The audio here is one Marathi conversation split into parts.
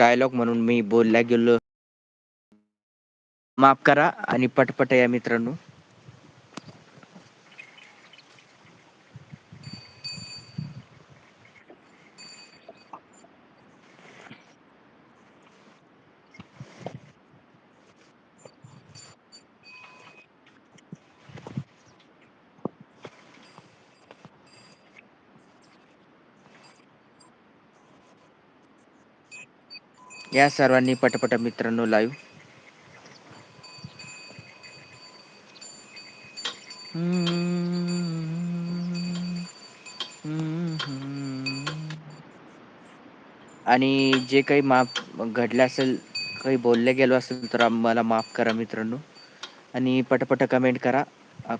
डायलॉग म्हणून मी बोलल्या गेलो. माफ करा आणि पटपट या मित्रांनो. या सर्वांनी पटपट मित्रांनो लाईव्ह आणि जे काही माफ घडलं असेल काही बोलले गेलो असेल तर आम्हाला माफ करा मित्रांनो. आणि पटपट कमेंट करा.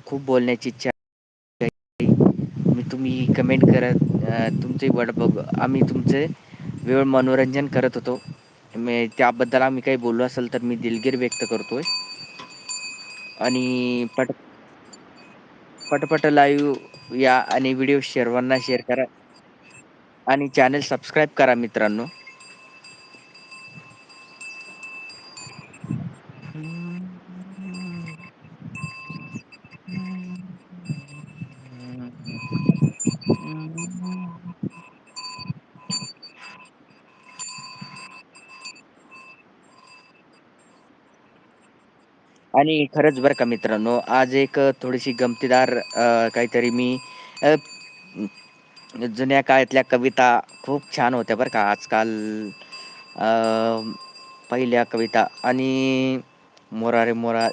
खूप बोलण्याची इच्छा मी तुम्ही कमेंट करत तुमचे वड बघ आम्ही तुमचे वेळ मनोरंजन करत होतो. मी त्याबद्दल आम्ही काही बोललो असेल तर मी दिलगीर व्यक्त करतोय. आणि पट पटपट लाईव्ह या आणि व्हिडिओ सर्वांना शेअर करा. आणि चॅनल सबस्क्राईब करा मित्रांनो. आणि खरंच बरं का मित्रांनो आज एक थोडीशी गमतीदार काहीतरी मी अ, जुन्या काळातल्या कविता खूप छान होत्या बरं का. आजकाल अ, पहिल्या कविता आणि मोरा रे मोरा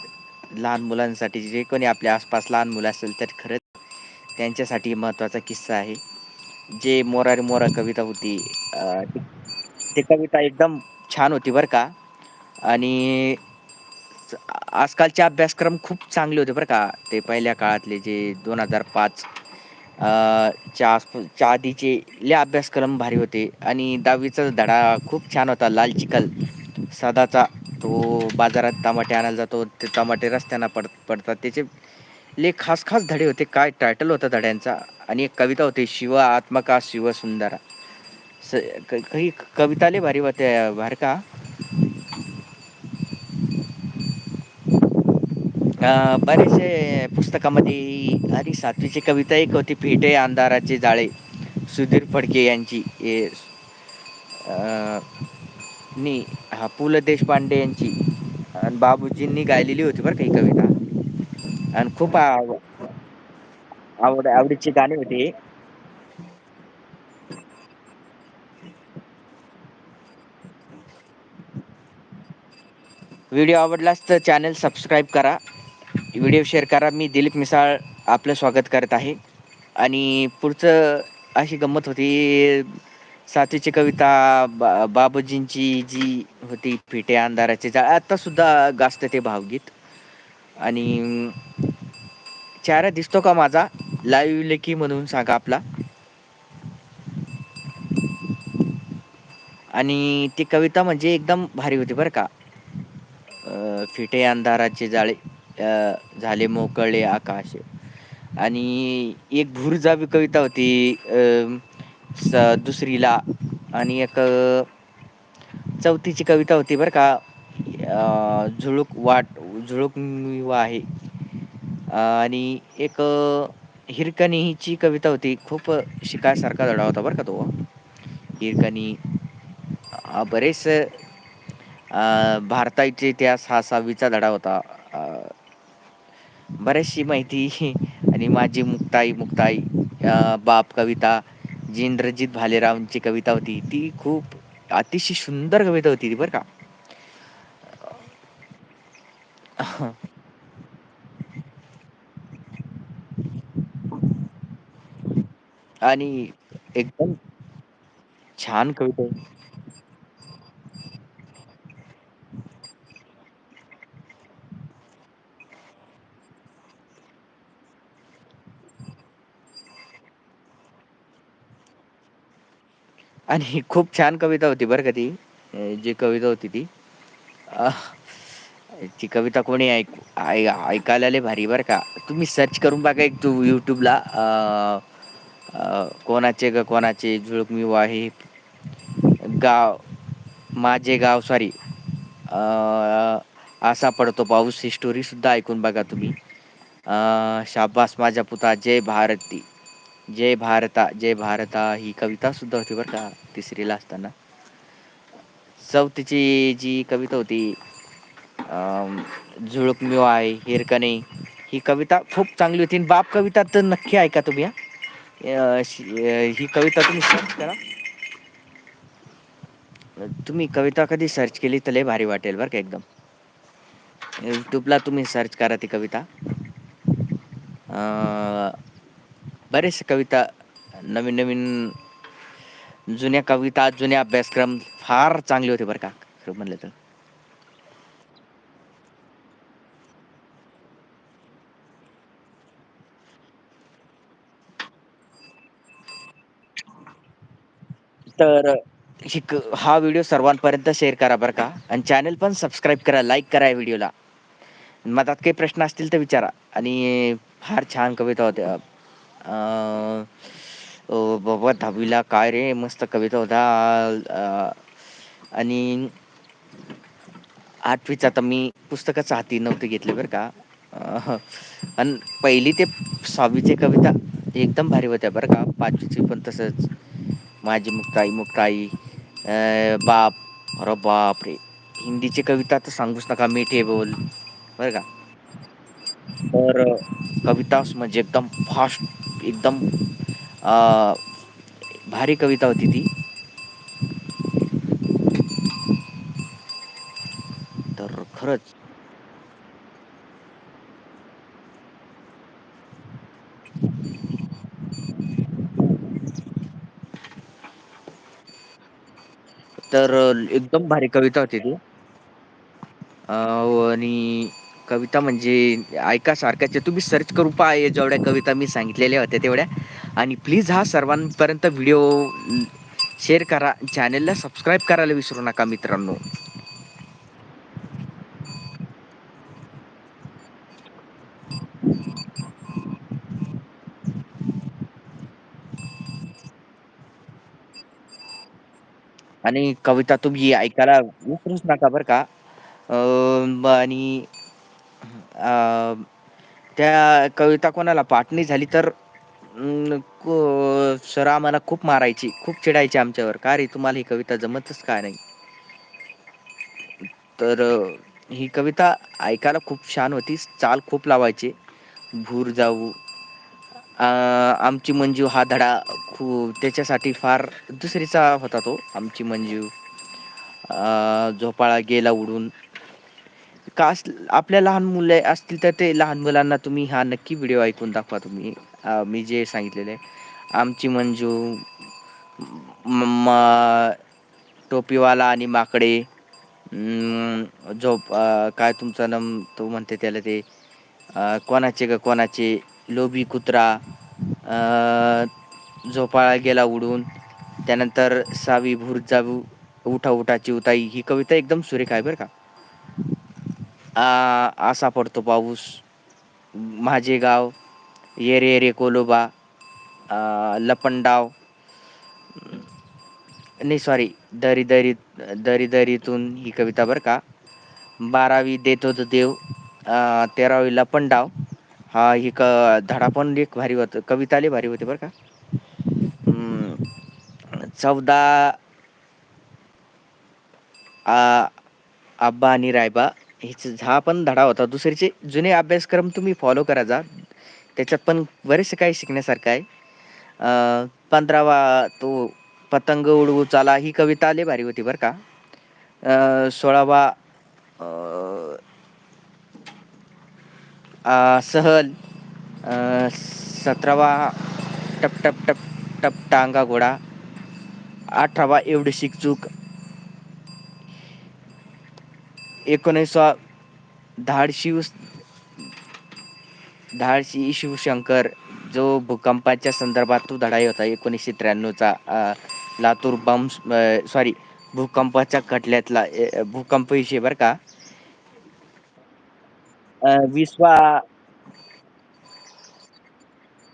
लहान मुलांसाठी जे कोणी आपल्या आसपास लहान मुलं असेल तर खरंच त्यांच्यासाठी महत्त्वाचा किस्सा आहे. जे मोरा रे मोरा कविता होती अ, ती ती कविता एकदम छान होती बरं का. आणि आजकालचे अभ्यासक्रम खूप चांगले होते बरं का. ते पहिल्या काळातले जे दोन हजार पाच च्या आसपास च्या आधीचे लय अभ्यासक्रम भारी होते. आणि दहावीचा धडा खूप छान होता लाल चिखल. सदाचा तो बाजारात टमाटे आणायला जातो ते टमाटे रस्त्यानं पड पडतात. त्याचे ले खास खास धडे होते. काय टायटल होता धड्यांचा? आणि एक कविता होती शिव आत्मका शिव सुंदरा. स- क- काही कविताले भारी होत्या भार का? बरेचसे पुस्तकामध्ये आणि सातवीची कविता एक होती फेटे अंधाराचे जाळे. सुधीर फडके यांची नी हा पु ल देशपांडे यांची आणि बाबूजींनी गायलेली होती बरं काही कविता. आणि खूप आव- आवड आवडीची गाणी होती व्हिडिओ आवडलास तर चॅनल सबस्क्राईब करा. व्हिडिओ शेअर करा. मी दिलीप मिसाळ आपलं स्वागत करत आहे. आणि पुढचं अशी गंमत होती. सातवीची कविता बा बाबूजींची जी होती फिटे अंधाराचे जाळ आता सुद्धा गाजत ते भावगीत. आणि चेहरा दिसतो का माझा? लाईव्ह लेखी म्हणून सांगा आपला. आणि ती कविता म्हणजे एकदम भारी होती बरं का. फिटे अंधाराचे जाळे. झाले मोकळे आकाश. आणि एक भुरजावी कविता होती स- दुसरीला. आणि एक चौथीची कविता होती बरं का झुळूक वाट झुळूक आहे. आणि एक हिरकणीची हिरकणी हिची कविता होती खूप शिकायसारखा धडा होता बरं का तो. हिरकणी बरेच भारताचे इतिहास हा सहावीचा धडा होता. बऱ्याचशी बरीचशी माहिती आणि माझी मुक्ताई मुक्ताई बाप कविता जी इंद्रजित भालेरावांची कविता होती ती खूप अतिशय सुंदर कविता होती ती बरं का. आणि एकदम छान कविता. आणि खूप छान कविता होती बरं का ती. जी कविता होती ती. ती कविता कोणी ऐक ऐ- ऐकायला लय भारी बरं का. तुम्ही सर्च करून बघा एक तू युट्यूबला कोणाचे ग कोणाचे झुळूक मी वाहे. गाव माझे गाव सॉरी असा पडतो पाऊस. ही स्टोरी सुद्धा ऐकून बघा तुम्ही. अ शाबास माझ्या पुता. जय भारती. जय भारता जय भारता ही कविता सुद्धा होती बरं का तिसरीला असताना. चौथीची जी कविता होती झुळूक मिळ आहे हिरकणे ही कविता खूप चांगली होती. बाप कविता तर नक्की ऐका तुम्ही अ ही कविता तुम्ही सर्च करा. तुम्ही कविता कधी सर्च केली तर लय भारी वाटेल बरं का एकदम. यूट्यूबला तुम्ही सर्च करा ती कविता. अ बरेच कविता नवीन नवीन जुन्या कविता जुन्या अभ्यासक्रम फार चांगले होते बरं का खरं म्हणलं तर. तर शिक हा व्हिडिओ सर्वांपर्यंत शेअर करा बरं का आणि चॅनल पण सबस्क्राईब करा लाईक करा या व्हिडिओला. मधात काही प्रश्न असतील तर विचारा आणि फार छान कविता होत्या. अ अ बाबा दहावीला काय रे? मस्त कविता होता. अ आणि आठवीचा तर मी पुस्तकच हाती नव्हते घेतले बरं का. अ पहिली ते सहावीची कविता एकदम भारी होत्या बरं का. पाचवीची पण तसंच. माझी मुक्ताई मुक्ताई अ बाप अरे बाप रे. हिंदीची कविता तर सांगूच नका मिठे बोल. बरं का? तर कविताच म्हणजे एकदम फास्ट एकदम भारी कविता होती ती. तर खरंच तर एकदम भारी कविता होती ती. आणि कविता म्हणजे ऐका सारख्याचे. तुम्ही सर्च करू पहा जेवढ्या कविता मी सांगितलेल्या होत्या तेवढ्या. आणि प्लीज हा सर्वांपर्यंत व्हिडिओ शेअर करा. चॅनेलला सबस्क्राईब करायला विसरू नका मित्रांनो. आणि कविता तुम्ही ऐकायला विसरूच नका बरं का. आणि त्या कविता कोणाला पाटणी झाली तर अं सर आम्हाला खूप मारायची खूप चिडायची आमच्यावर. का रे तुम्हाला ही कविता जमतच का नाही? तर ही कविता ऐकायला खूप छान होती. चाल खूप लावायची. भूर जाऊ. आमची मंजू हा धडा खू त्याच्यासाठी फार दुसरीचा होता तो आमची मंजू. झोपाळा गेला उडून. का आपल्या लहान मुले असतील तर ते लहान मुलांना तुम्ही हा नक्की व्हिडिओ ऐकून दाखवा तुम्ही. मी जे सांगितलेले आहे. आमची मंजू म टोपीवाला आणि माकडे झोप काय तुमचा नम तो म्हणते त्याला ते कोणाचे ग कोणाचे लोभी कुत्रा झोपाळा गेला उडून त्यानंतर सावी भूर जाऊ उठा उठा चिवताई ही कविता एकदम सुरेख आहे बरं का. आ असा पडतो पाऊस. माझे गाव येरे येरे कोलोबा लपंडाव. नाही सॉरी दरी दरीत दरी दरीतून ही कविता बरं का. बारावी देतो तो देव तेरावी लपंडाव. डाव हा ही क धडा पण एक भारी होत कविता लय भारी होती बरं का. चौदा आब्बा आणि रायबा. हा पण धडा होता. दुसरीचे जुने अभ्यासक्रम तुम्ही फॉलो करा जा. त्याच्यात पण बरेचसे काही शिकण्यासारखं आहे. पंधरावा तो पतंग उडवू चाला ही कविता लय भारी होती बरं का. सोळावा सहल सतरावा टप टप टप टप टांगा घोडा. अठरावा एवढी शिकचूक. एकोणीसवा धाडशी धाडशी शिवशंकर जो भूकंपाच्या संदर्भात तो धडाई होता एकोणीसशे त्र्याण्णवचा लातूर बॉम्ब सॉरी भूकंपाच्या खटल्यातला भूकंप विषय बर का. अ विश्वा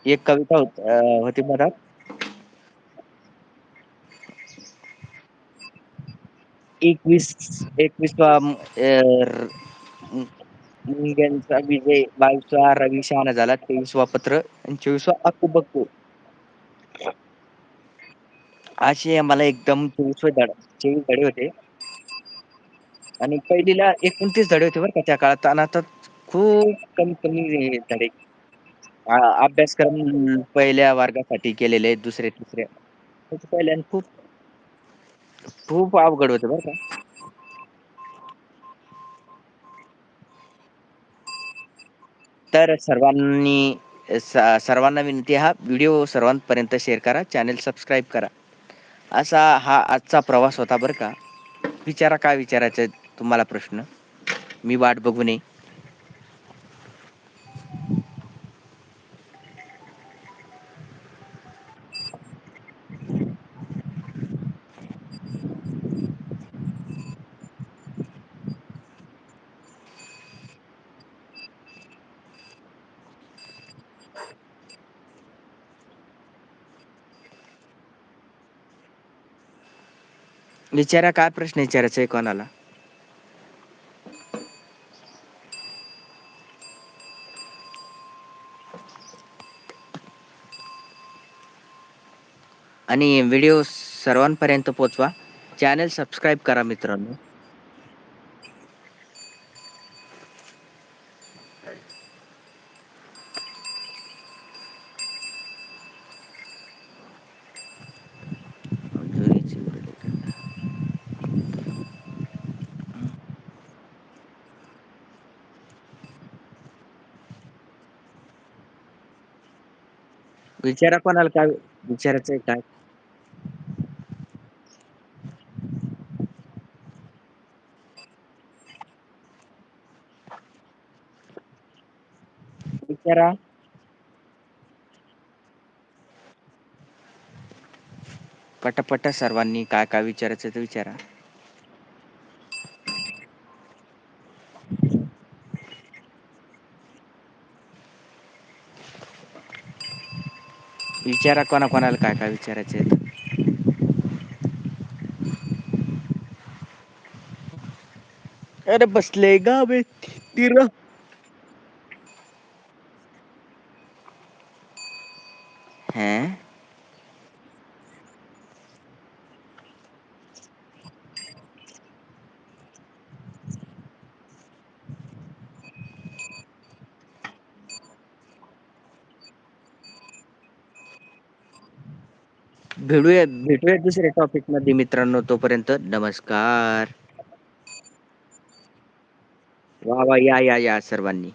एक कविता होत होती मधात. एकवीस एकवीसवा अ मुंग्यांचा विजय बावीसवा रवी शहाणा झाला तेवीसवा पत्र आणि चोवीसवा अक्कू असे आम्हाला एकदम चोवीस धडे चोवीस धडे होते. आणि पहिलीला एकोणतीस धडे होते बरं का त्या काळात. आणि आता खूप कमी कमी धडे. अभ्यासक्रम पहिल्या वर्गासाठी केलेले दुसरे तिसरे. पहिल्या खूप खूप अवघड होतं बरं का. तर सर्वांनी सर्वांना विनंती हा व्हिडिओ सर्वांपर्यंत शेअर करा चॅनेल सबस्क्राईब करा. असा हा आजचा प्रवास होता बरं का. विचारा काय विचारायचं तुम्हाला प्रश्न. मी वाट बघू नये विचारा काय प्रश्न विचारायचा आहे कोणाला? आणि व्हिडिओ सर्वांपर्यंत पोहोचवा चॅनल सबस्क्राईब करा मित्रांनो. विचारा कोणाला काय विचारायचंय काय? विचारा पटापटा सर्वांनी काय काय विचारायचं ते विचारा. विचारा कोणा कोणाला काय काय विचारायचं अरे बसले गावे तिर. हैं? भेटूया भेटूया दुसऱ्या टॉपिकमध्ये मित्रांनो तोपर्यंत. नमस्कार. वा वा या या या सर्वांनी.